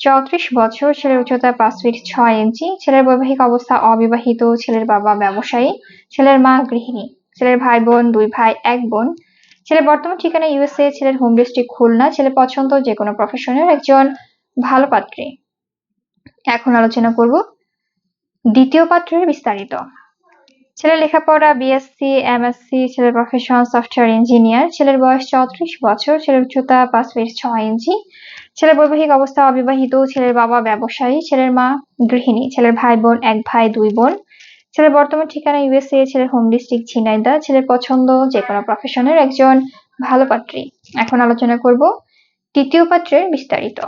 চৌত্রিশ বছর ছেলের উচ্চতা পাঁচ ফিট ছয় ইঞ্চি। ছেলের বৈবাহিক অবস্থা অবিবাহিত। ছেলের বাবা ব্যবসায়ী। ছেলের মা গৃহিণী। ছেলের ভাই বোন, দুই ভাই, এক বোন। ছেলের বর্তমান ঠিকানা ইউএসএ। ছেলের হোম ডিস্ট্রিক্ট খুলনা। ছেলে পছন্দ যে কোনো প্রফেশনের একজন ভালো পাত্রী। এখন আলোচনা করব দ্বিতীয় পাত্রের বিস্তারিত। ছেলের লেখাপড়া বিএসসি এমএসসি ছেলের প্রফেশন সফটওয়্যার ইঞ্জিনিয়ার ছেলের বয়স চৌত্রিশ বছর। ছেলের উচ্চতা পাঁচ ফিট ছয় ইঞ্চি। ছেলের বৈবাহিক অবস্থা অবিবাহিত, ছেলের বাবা ব্যবসায়ী, ছেলের মা গৃহিণী, ছেলের ভাই বোন, এক ভাই, দুই বোন। ছেলের বর্তমান ঠিকানা ইউএসএ ছেলের হোম ডিস্ট্রিক্ট ঝিনাইদা ছেলের পছন্দ যে কোনো প্রফেশনের একজন ভালো পাত্রী। এখন আলোচনা করব তৃতীয় পাত্রের বিস্তারিত।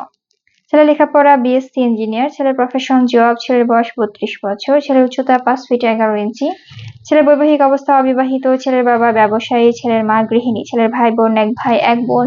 ছেলের লেখাপড়া বিএসসি ইঞ্জিনিয়ার ছেলের প্রফেশন জব ছেলের বয়স বত্রিশ বছর, ছেলের উচ্চতা পাঁচ ফিট এগারো ইঞ্চি। ছেলের বৈবাহিক অবস্থা অবিবাহিত, ছেলের বাবা ব্যবসায়ী, ছেলের মা গৃহিণী, ছেলের ভাই বোন, এক ভাই, এক বোন।